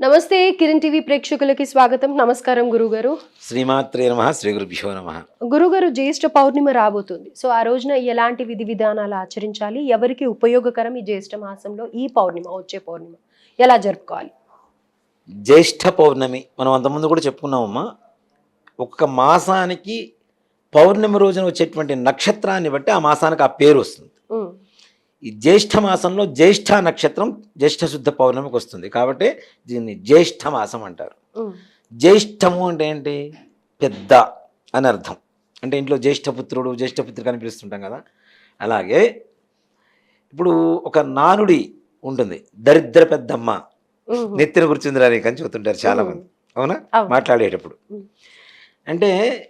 నమస్తే కిరణ్ టీవీ ప్రేక్షకులకి స్వాగతం. నమస్కారం గురుగారు. శ్రీమాత్రే నమ శ్రీ గురుభ్యో నమ. గురుగారు జ్యేష్ఠ పౌర్ణిమ రాబోతుంది. సో ఆ రోజున ఎలాంటి విధి విధానాలు ఆచరించాలి? ఎవరికి ఉపయోగకరం ఈ జ్యేష్ఠ మాసంలో ఈ పౌర్ణిమ వచ్చే పౌర్ణిమ? ఎలా జరుపుకోవాలి? జ్యేష్ఠ పౌర్ణమి మనం అంతకుముందు కూడా చెప్పుకున్నామమ్మా. ఒక్క మాసానికి పౌర్ణమి రోజున వచ్చేటువంటి నక్షత్రాన్ని బట్టి ఆ మాసానికి ఆ పేరు వస్తుంది. ఈ జ్యేష్ఠ మాసంలో జ్యేష్ఠ నక్షత్రం జ్యేష్ఠ శుద్ధ పౌర్ణమికి వస్తుంది. కాబట్టి దీన్ని జ్యేష్ఠ మాసం అంటారు. జ్యేష్ఠము అంటే ఏంటి? పెద్ద అని అర్థం. అంటే ఇంట్లో జ్యేష్ఠపుత్రుడు జ్యేష్ఠపుత్రిక అని పిలుస్తుంటాం కదా. అలాగే ఇప్పుడు ఒక నానుడి ఉంటుంది. దరిద్ర పెద్దమ్మ. నెత్తిన కూర్చుందిరా అని చాలా మంది అవునా. మాట్లాడేటప్పుడు. అంటే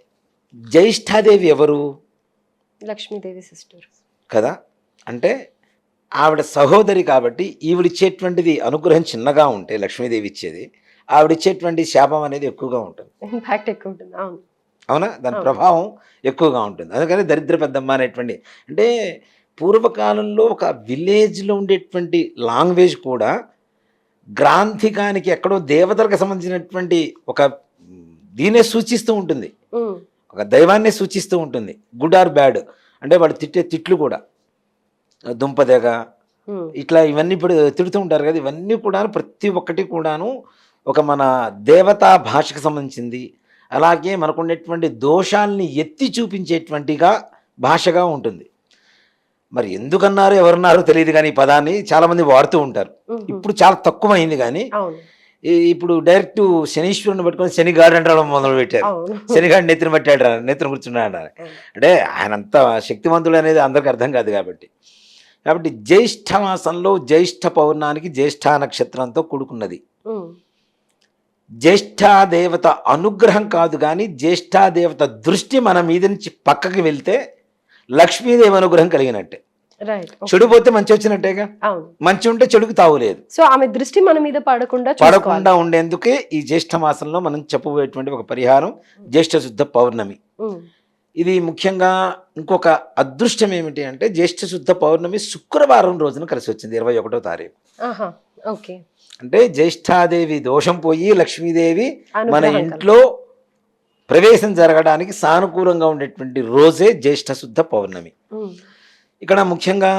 జ్యేష్ఠాదేవి ఎవరు? లక్ష్మీదేవి సిస్టర్. కదా? అంటే ఆవిడ సహోదరి కాబట్టి ఈవిడిచ్చేటువంటిది అనుగ్రహం చిన్నగా ఉంటే లక్ష్మీదేవి ఇచ్చేది ఆవిడిచ్చేటువంటి శాపం అనేది ఎక్కువగా ఉంటుంది. ఇంపాక్ట్ ఎక్కువ ఉంటుంది అవును. అవునా? దాని. ప్రభావం ఎక్కువగా ఉంటుంది. అందుకని దరిద్ర పెద్దమ్మ అనేటువంటి అంటే పూర్వకాలంలో ఒక విలేజ్లో ఉండేటువంటి లాంగ్వేజ్ కూడా గ్రాంథికానికి ఎక్కడో దేవతలకు సంబంధించినటువంటి ఒక దీనే సూచిస్తూ ఉంటుంది. ఒక దైవాన్నే సూచిస్తూ ఉంటుంది. Good or bad. అంటే వాడు తిట్టే తిట్లు కూడా. దుంపదేగ. ఇట్లా ఇవన్నీ ఇప్పుడు తిడుతూ ఉంటారు కదా ఇవన్నీ కూడా ప్రతి ఒక్కటి కూడాను ఒక మన దేవతా భాషకు సంబంధించింది. అలాగే మనకు ఉండేటువంటి దోషాల్ని ఎత్తి చూపించేటువంటిగా భాషగా ఉంటుంది. మరి ఎందుకన్నారో ఎవరన్నారో తెలియదు కానీ ఈ పదాన్ని చాలామంది వాడుతూ ఉంటారు. ఇప్పుడు చాలా తక్కువైంది కానీ ఇప్పుడు డైరెక్ట్ శనీశ్వరుని పట్టుకొని శనిగాడు అంటాడు మొదలు పెట్టారు శనిగాడు నెత్తిన పట్టాడు నెత్తిన కూర్చున్నాడు. అంటే ఆయన అంత శక్తివంతుడు అనేది అందరికి అర్థం కాదు కాబట్టి. కాబట్టి జ్యేష్ఠ మాసంలో జ్యేష్ఠ పౌర్ణానికి జ్యేష్ఠ నక్షత్రంతో కూడుకున్నది. జ్యేష్ఠాదేవత అనుగ్రహం కాదు కానీ జ్యేష్ఠాదేవత దృష్టి మన మీద నుంచి పక్కకి వెళ్తే లక్ష్మీదేవి అనుగ్రహం కలిగినట్టే. చెడు పోతే మంచి వచ్చినట్టేగా? మంచి ఉంటే చెడుకు తావులేదు సో ఆమె దృష్టి మన మీద పడకుండా పడకుండా ఉండేందుకే ఈ జ్యేష్ఠ మాసంలో మనం చెప్పబోయేటువంటి ఒక పరిహారం జ్యేష్ఠ శుద్ధ పౌర్ణమి. ఇది ముఖ్యంగా ఇంకొక అదృష్టం ఏమిటి అంటే జ్యేష్ఠ శుద్ధ పౌర్ణమి శుక్రవారం రోజున కలిసి వచ్చింది ఇరవై ఒకటో తారీఖు. ఓకే. అంటే జ్యేష్ఠాదేవి దోషం పోయి లక్ష్మీదేవి మన ఇంట్లో ప్రవేశం జరగడానికి సానుకూలంగా ఉండేటువంటి రోజే జ్యేష్ఠ శుద్ధ పౌర్ణమి. ఇక్కడ ముఖ్యంగా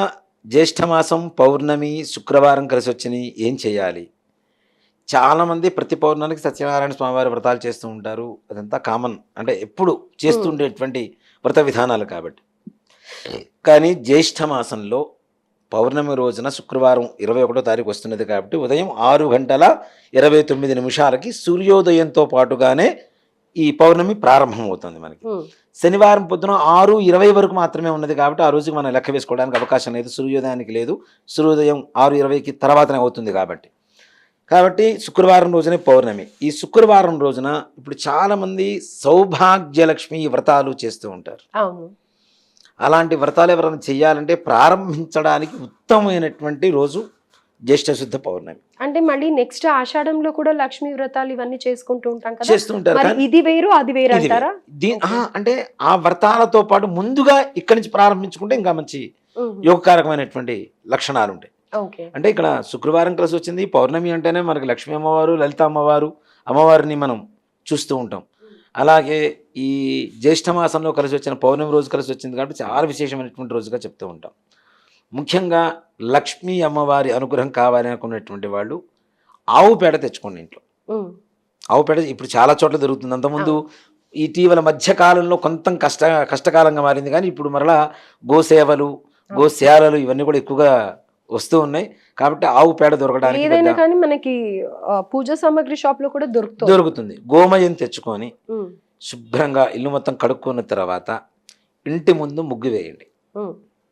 జ్యేష్ఠ మాసం పౌర్ణమి శుక్రవారం కలిసి వచ్చినాయి ఏం చేయాలి? చాలామంది ప్రతి పౌర్ణమికి సత్యనారాయణ స్వామివారి వ్రతాలు చేస్తూ ఉంటారు. అదంతా కామన్ అంటే ఎప్పుడు చేస్తుండేటువంటి వ్రత విధానాలు కాబట్టి. కానీ జ్యేష్ఠ మాసంలో పౌర్ణమి రోజున శుక్రవారం ఇరవై ఒకటో తారీఖు వస్తున్నది కాబట్టి ఉదయం ఆరు గంటల ఇరవై తొమ్మిది నిమిషాలకి సూర్యోదయంతో పాటుగానే ఈ పౌర్ణమి ప్రారంభమవుతుంది మనకి. శనివారం పొద్దున ఆరు ఇరవై వరకు మాత్రమే ఉన్నది కాబట్టి ఆ రోజుకి మనం లెక్క వేసుకోవడానికి అవకాశం లేదు. సూర్యోదయానికి లేదు. సూర్యోదయం ఆరు ఇరవైకి తర్వాతనే అవుతుంది కాబట్టి. కాబట్టి శుక్రవారం రోజునే పౌర్ణమి. ఈ శుక్రవారం రోజున ఇప్పుడు చాలామంది సౌభాగ్యలక్ష్మి వ్రతాలు చేస్తూ ఉంటారు. అలాంటి వ్రతాలు ఎవరైనా చేయాలంటే ప్రారంభించడానికి ఉత్తమమైనటువంటి రోజు జ్యేష్ఠ శుద్ధ పౌర్ణమి. అంటే మళ్ళీ నెక్స్ట్ ఆషాఢంలో కూడా లక్ష్మీ వ్రతాలు ఇవన్నీ చేసుకుంటూ ఉంటాం కదా? చేస్తూ ఉంటారు మరి కానీ ఇది వేరు అది వేరు అంటారా? అంటే ఆ వ్రతాలతో పాటు ముందుగా ఇక్కడి నుంచి ప్రారంభించుకుంటే ఇంకా మంచి యోగకారకమైనటువంటి లక్షణాలు ఉంటాయి అంటే ఇక్కడ శుక్రవారం కలిసి వచ్చింది పౌర్ణమి అంటేనే మనకి లక్ష్మీ అమ్మవారు లలిత అమ్మవారు అమ్మవారిని మనం చూస్తూ ఉంటాం. అలాగే ఈ జ్యేష్ఠ మాసంలో కలిసి వచ్చిన పౌర్ణమి రోజు కలిసి వచ్చింది కాబట్టి చాలా విశేషమైనటువంటి రోజుగా చెప్తూ ఉంటాం. ముఖ్యంగా లక్ష్మీ అమ్మవారి అనుగ్రహం కావాలి అనుకున్నటువంటి వాళ్ళు ఆవు పేడ తెచ్చుకోండి ఇంట్లో. ఆవు పేడ ఇప్పుడు చాలా చోట్ల దొరుకుతుంది. అంతకుముందు ఇటీవల మధ్య కాలంలో కొంత కష్ట కష్టకాలంగా మారింది. కానీ ఇప్పుడు మరలా గోసేవలు గోశాలలు ఇవన్నీ కూడా ఎక్కువగా వస్తూ ఉన్నాయి. కాబట్టి ఆవు పేడ దొరకడానికి ఏదైనా పెద్ద కానీ మనకి పూజ సామాగ్రి షాప్లో కూడా దొరుకుతుంది. దొరుకుతుంది. గోమయం తెచ్చుకొని శుభ్రంగా ఇల్లు మొత్తం కడుక్కున్న తర్వాత ఇంటి ముందు ముగ్గు వేయండి.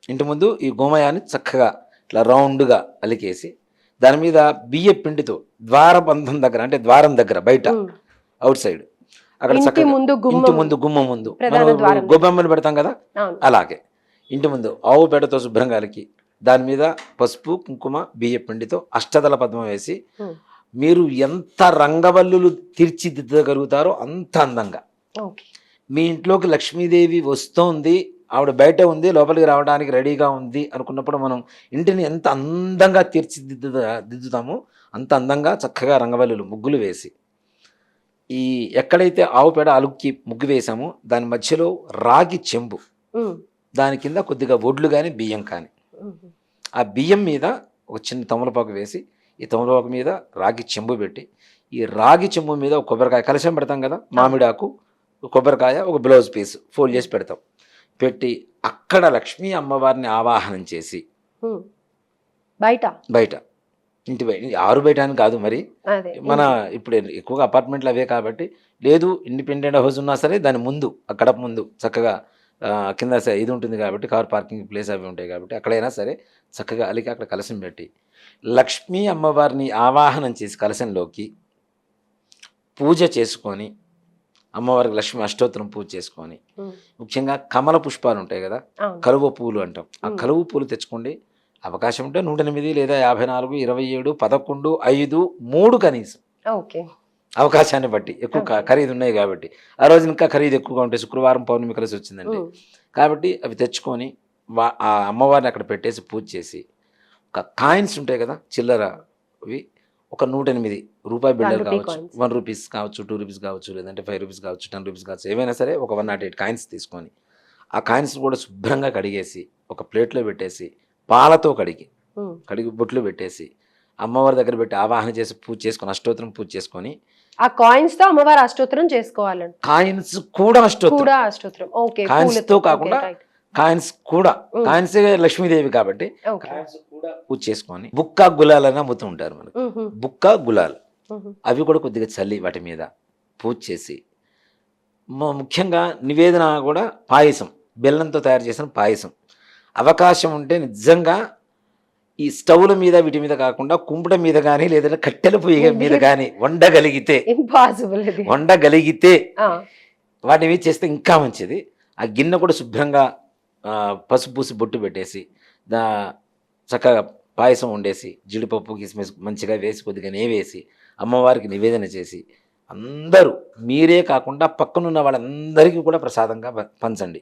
ఇంటి ముందు ఈ గోమయాన్ని చక్కగా ఇట్లా రౌండ్గా అలికేసి దాని మీద బియ్య పిండితో ద్వారబంధం దగ్గర అంటే ద్వారం దగ్గర బయట. అవుట్ సైడ్ అక్కడ ఇంటి చక్కగా ముందు గుమ్మం. ఇంటి ముందు. గుమ్మ. గొబ్బెమ్మలు పెడతాం కదా? అలాగే. ఇంటి ముందు ఆవు పేడతో శుభ్రంగా అలికి దాని మీద పసుపు కుంకుమ బియ్య పిండితో అష్టదల పద్మం వేసి మీరు ఎంత రంగవల్లులు తీర్చిదిద్దగలుగుతారో అంత అందంగా. మీ ఇంట్లోకి లక్ష్మీదేవి వస్తోంది ఆవిడ బయట ఉంది లోపలికి రావడానికి రెడీగా ఉంది అనుకున్నప్పుడు మనం ఇంటిని ఎంత అందంగా తీర్చిదిద్దు దిద్దుతామో అంత అందంగా చక్కగా రంగవల్లులు ముగ్గులు వేసి ఈ ఎక్కడైతే ఆవు పేడ అలుక్కి ముగ్గు వేసామో దాని మధ్యలో రాగి చెంబు. దాని కింద కొద్దిగా ఒడ్లు కానీ బియ్యం కానీ. ఆ బియ్యం మీద ఒక చిన్న తమలపాకు వేసి ఈ తమలపాకు మీద రాగి చెంబు పెట్టి ఈ రాగి చెంబు మీద ఒక కొబ్బరికాయ కలశం పెడతాం కదా మామిడాకు కొబ్బరికాయ ఒక బ్లౌజ్ పీస్ ఫోల్డ్ చేసి పెడతాం. పెట్టి అక్కడ లక్ష్మీ అమ్మవారిని ఆవాహనం చేసి. బయట? బయట. ఇంటి బయట ఆరు బయట అని కాదు మరి. మన ఇప్పుడు ఎక్కువగా అపార్ట్మెంట్లు అవే కాబట్టి లేదు ఇండిపెండెంట్ హౌస్ ఉన్నా సరే దాని ముందు అక్కడ ముందు చక్కగా కింద ఇది ఉంటుంది కాబట్టి కార్ పార్కింగ్ ప్లేస్ అవి ఉంటాయి కాబట్టి అక్కడైనా సరే చక్కగా అలికి అక్కడ కలశం పెట్టి లక్ష్మీ అమ్మవారిని ఆవాహనం చేసి కలశంలోకి పూజ చేసుకొని అమ్మవారికి లక్ష్మీ అష్టోత్తరం పూజ చేసుకొని ముఖ్యంగా కమల పుష్పాలు ఉంటాయి కదా. కలువ పూలు అంటాం. ఆ. కలువ పూలు తెచ్చుకోండి. అవకాశం ఉంటే నూట ఎనిమిది లేదా యాభై నాలుగు ఇరవై ఏడు పదకొండు ఐదు మూడు కనీసం. ఓకే. అవకాశాన్ని బట్టి ఎక్కువ. ఖరీదు ఉన్నాయి కాబట్టి ఆ రోజు ఇంకా ఖరీదు ఎక్కువగా ఉంటాయి శుక్రవారం పౌర్ణమి కలిసి వచ్చిందండి కాబట్టి అవి తెచ్చుకొని వా ఆ అమ్మవారిని అక్కడ పెట్టేసి పూజ చేసి ఒక కాయిన్స్ ఉంటాయి కదా చిల్లర అవి ఒక నూట ఎనిమిది రూపాయి బిళ్ళలు రూపీ కావచ్చు. వన్ రూపీస్ కావచ్చు టూ రూపీస్ కావచ్చు లేదంటే ఫైవ్ రూపీస్ కావచ్చు టెన్ రూపీస్ కావచ్చు ఏవైనా సరే ఒక వన్ నాట్ ఎయిట్ కాయిన్స్ తీసుకొని ఆ కాయిన్స్ కూడా శుభ్రంగా కడిగేసి ఒక ప్లేట్లో పెట్టేసి పాలతో కడిగి కడిగి బొట్లు పెట్టేసి అమ్మవారి దగ్గర పెట్టి ఆవాహన చేసి పూజ చేసుకొని అష్టోత్తరం పూజ చేసుకొని ఆ కాయిన్స్తో అమ్మవారి అష్టోత్తరం చేసుకోవాలండి కాయిన్స్ కూడా అష్టోత్తరం. కూడా అష్టోత్తరం. ఓకే Coins పూలతో. తో కాకుండా. కాయిన్స్ కూడా. కాయిన్స్ లక్ష్మీదేవి కాబట్టి కాయిన్స్ కూడా పూజ చేసుకొని బుక్క గులాలని అమ్ముతూ ఉంటారు మనకు. బుక్క గులాల్. అవి కూడా కొద్దిగా చల్లి వాటి మీద పూజ చేసి ముఖ్యంగా నివేదన కూడా పాయసం. బెల్లంతో తయారు చేసిన పాయసం. అవకాశం ఉంటే నిజంగా ఈ స్టవ్ల మీద వీటి మీద కాకుండా కుంపట మీద కానీ లేదంటే కట్టెల పొయ్యి మీద కానీ వండగలిగితే ఇంపాసిబుల్ వండగలిగితే ఆ, వాటిని చేస్తే ఇంకా మంచిది. ఆ గిన్నె కూడా శుభ్రంగా పసుపు పూసి బొట్టు పెట్టేసి దా చక్కగా పాయసం వండేసి జీడిపప్పు కిస్మిస్ మంచిగా వేసి కొద్దిగా నెయ్యి వేసి అమ్మవారికి నివేదన చేసి అందరూ మీరే కాకుండా పక్కనున్న వాళ్ళందరికీ కూడా ప్రసాదంగా పంచండి.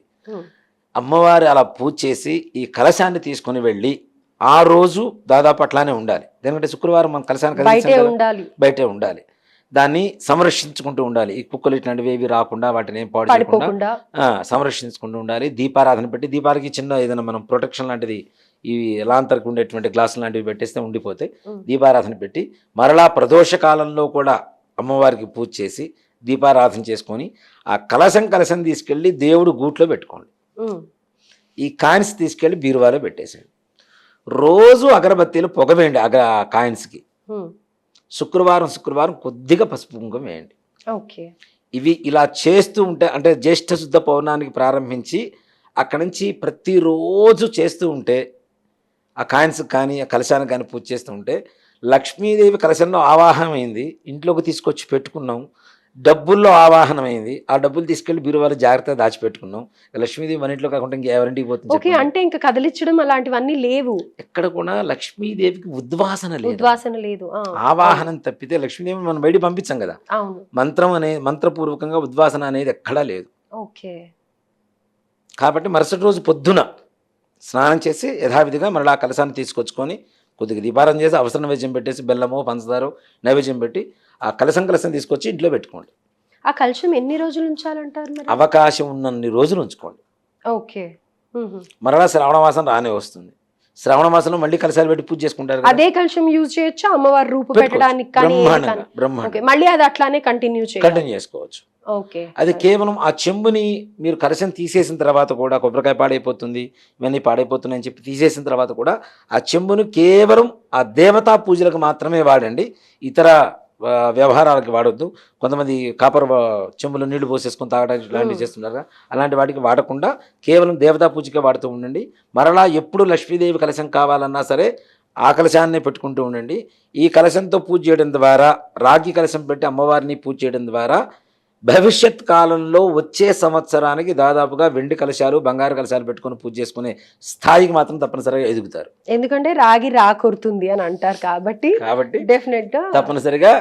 అమ్మవారు అలా పూజ చేసి ఈ కలశాన్ని తీసుకొని వెళ్ళి ఆ రోజు దాదాపు అట్లానే ఉండాలి. ఎందుకంటే శుక్రవారం మనం కలశాన్ని కదిలించాం బయటే. ఉండాలి. బయటే ఉండాలి. దాన్ని సంరక్షించుకుంటూ ఉండాలి. ఈ కుక్కలు ఇట్లాంటివి ఏవి రాకుండా వాటిని ఏం పాడు చేయకుండా సంరక్షించుకుంటూ ఉండాలి. దీపారాధన పెట్టి దీపాలకి చిన్న ఏదైనా మనం ప్రొటెక్షన్ లాంటిది ఈ లాంతరకు ఉండేటువంటి గ్లాసులు లాంటివి పెట్టేస్తే ఉండిపోతే దీపారాధన పెట్టి మరలా ప్రదోష కాలంలో కూడా అమ్మవారికి పూజ చేసి దీపారాధన చేసుకొని ఆ కలశం కలశం తీసుకెళ్ళి దేవుడు గూట్లో పెట్టుకోండి. ఈ కాయిన్స్ తీసుకెళ్ళి బీరువాలో పెట్టేసేయండి. రోజు అగరబత్తీలు పొగ వేయండి అగ కాయిన్స్కి. శుక్రవారం శుక్రవారం కొద్దిగా పసుపు కుంకుమ వేయండి. ఓకే. ఇవి ఇలా చేస్తూ ఉంటే అంటే జ్యేష్ఠ శుద్ధ పౌర్ణానికి ప్రారంభించి అక్కడి నుంచి ప్రతిరోజు చేస్తూ ఉంటే ఆ కాయిన్స్ కానీ ఆ కలశానికి కానీ పూజ చేస్తూ ఉంటే లక్ష్మీదేవి కలశంలో ఆవాహనమైంది ఇంట్లోకి తీసుకొచ్చి పెట్టుకున్నాం. డబ్బుల్లో ఆవాహనమైంది. ఆ డబ్బులు తీసుకెళ్ళి బీరువాలో జాగ్రత్తగా దాచిపెట్టుకున్నాం. లక్ష్మీదేవి మన ఇంట్లో కాకుండా ఇంకా ఎవరింటికి పోతుంది ఓకే? అంటే ఇంకా కదిలించడం అలాంటివన్నీ లేవు. ఎక్కడ కూడా లక్ష్మీదేవికి ఉద్వాసన లేదు. ఉద్వాసన లేదు ఆవాహనం తప్పితే లక్ష్మీదేవి మనం బయట పంపించాం కదా. మంత్రం అనే మంత్రపూర్వకంగా ఉద్వాసన అనేది ఎక్కడా లేదు. ఓకే. కాబట్టి మరుసటి రోజు పొద్దున స్నానం చేసి యథావిధిగా మరలా ఆ కలశాన్ని తీసుకొచ్చుకొని కొద్దిగా దీపారం చేసి అవసర నైవేద్యం పెట్టేసి బెల్లమో పంచదారో నైవేద్యం పెట్టి ఆ కలశం కలశం తీసుకొచ్చి ఇంట్లో పెట్టుకోండి. ఆ కలుషం ఎన్ని రోజులు ఉంచాలంటారు అవకాశం ఉన్నన్ని రోజులు ఉంచుకోండి. ఓకే. మరలా శ్రావణ మాసం రానే వస్తుంది. శ్రావణ మాసంలో మళ్ళీ కలశాలు పెట్టి పూజ చేసుకుంటారు. అదే కలుషం యూజ్ చేయొచ్చా? అమ్మవారి రూపు. పెట్టడానికి కానీ మళ్ళీ అది అట్లానే కంటిన్యూ చేసుకోవచ్చు. ఓకే. అది కేవలం ఆ చెంబుని మీరు కలశం తీసేసిన తర్వాత కూడా కొబ్బరికాయ పాడైపోతుంది ఇవన్నీ పాడైపోతున్నాయి అని చెప్పి తీసేసిన తర్వాత కూడా ఆ చెంబును కేవలం ఆ దేవతా పూజలకు మాత్రమే వాడండి. ఇతర వ్యవహారాలకి వాడొద్దు. కొంతమంది కాపర్ చెంబులో నీళ్ళు పోసేసుకొని తాగడానికి ఇలాంటివి. చేస్తున్నారు అలాంటి వాటికి వాడకుండా కేవలం దేవతా పూజకే వాడుతూ ఉండండి. మరలా ఎప్పుడు లక్ష్మీదేవి కలశం కావాలన్నా సరే ఆ కలశాన్నే పెట్టుకుంటూ ఉండండి. ఈ కలశంతో పూజ చేయడం ద్వారా రాగి కలశం పెట్టి అమ్మవారిని పూజ చేయడం ద్వారా భవిష్యత్ కాలంలో వచ్చే సంవత్సరానికి దాదాపుగా వెండి కలశాలు బంగారు కలశాలు పెట్టుకొని పూజ చేసుకునే స్థాయికి మాత్రం తప్పనిసరిగా ఎదుగుతారు. ఎందుకంటే రాగి రాకొడుతుంది అని అంటారు కాబట్టి కాబట్టి డెఫినెట్ తప్పనిసరిగా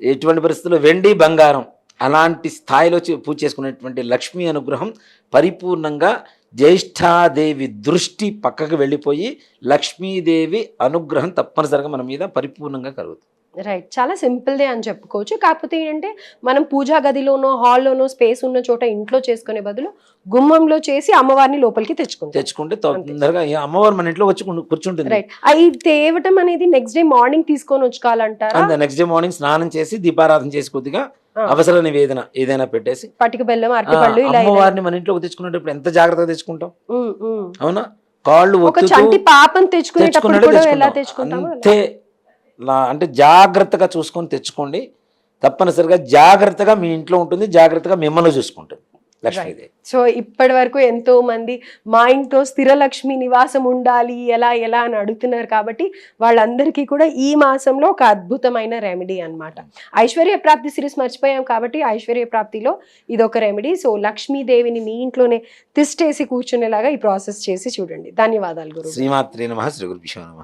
ఎటువంటి పరిస్థితుల్లో వెండి బంగారం అలాంటి స్థాయిలో పూజ చేసుకునేటువంటి లక్ష్మీ అనుగ్రహం పరిపూర్ణంగా జ్యేష్ఠాదేవి దృష్టి పక్కకు వెళ్ళిపోయి లక్ష్మీదేవి అనుగ్రహం తప్పనిసరిగా మన మీద పరిపూర్ణంగా కలుగుతుంది. రైట్ చాలా సింపుల్దే అని చెప్పుకోవచ్చు. కాకపోతే ఏంటంటే మనం పూజా గదిలోనో హాల్లోనో స్పేస్ ఉన్న చోట ఇంట్లో చేసుకునే బదులు గుమ్మంలో చేసి అమ్మవారిని లోపలికి తెచ్చుకుంటాం. తెచ్చుకుంటే తొందరగా అమ్మవారు మన ఇంట్లో వచ్చి కూర్చు- కూర్చుంటుంది. రైట్ అవి తేవటం అనేది నెక్స్ట్ డే మార్నింగ్ తీసుకొని వచ్చుకోవాలంటారా? నెక్స్ట్ డే మార్నింగ్ స్నానం చేసి దీపారాధన చేసి కొద్దిగా. అవసర నివేదన ఏదైనా పెట్టేసి. పటిక బెల్లం అరటిపళ్ళు. అమ్మవారిని మన ఇంట్లోకి తెచ్చుకునేటప్పుడు ఎంత జాగ్రత్తగా తెచ్చుకుంటాం. అవునా? కాళ్ళు ఒక చంటి పాపం తెచ్చుకునేటప్పుడు ఎలా తెచ్చుకుంటాం. అంతే. అంటే జాగ్రత్తగా చూసుకొని తెచ్చుకోండి. తప్పనిసరిగా జాగ్రత్తగా మీ ఇంట్లో ఉంటుంది. జాగ్రత్తగా మిమ్మల్ని చూసుకుంటుంది. లక్ష్మీదేవి సో ఇప్పటి వరకు ఎంతో మంది మా ఇంట్లో స్థిర లక్ష్మి నివాసం ఉండాలి ఎలా ఎలా అని అడుగుతున్నారు కాబట్టి వాళ్ళందరికీ కూడా ఈ మాసంలో ఒక అద్భుతమైన రెమెడీ అన్నమాట. ఐశ్వర్య ప్రాప్తి సిరీస్ మర్చిపోయాం కాబట్టి ఐశ్వర్య ప్రాప్తిలో ఇది ఒక రెమెడీ. సో లక్ష్మీదేవిని మీ ఇంట్లోనే తిష్టేసి కూర్చునేలాగా ఈ ప్రాసెస్ చేసి చూడండి. ధన్యవాదాలు గురు శ్రీమాత్రి నమ. శ్రీ గురుభ్యో నమ.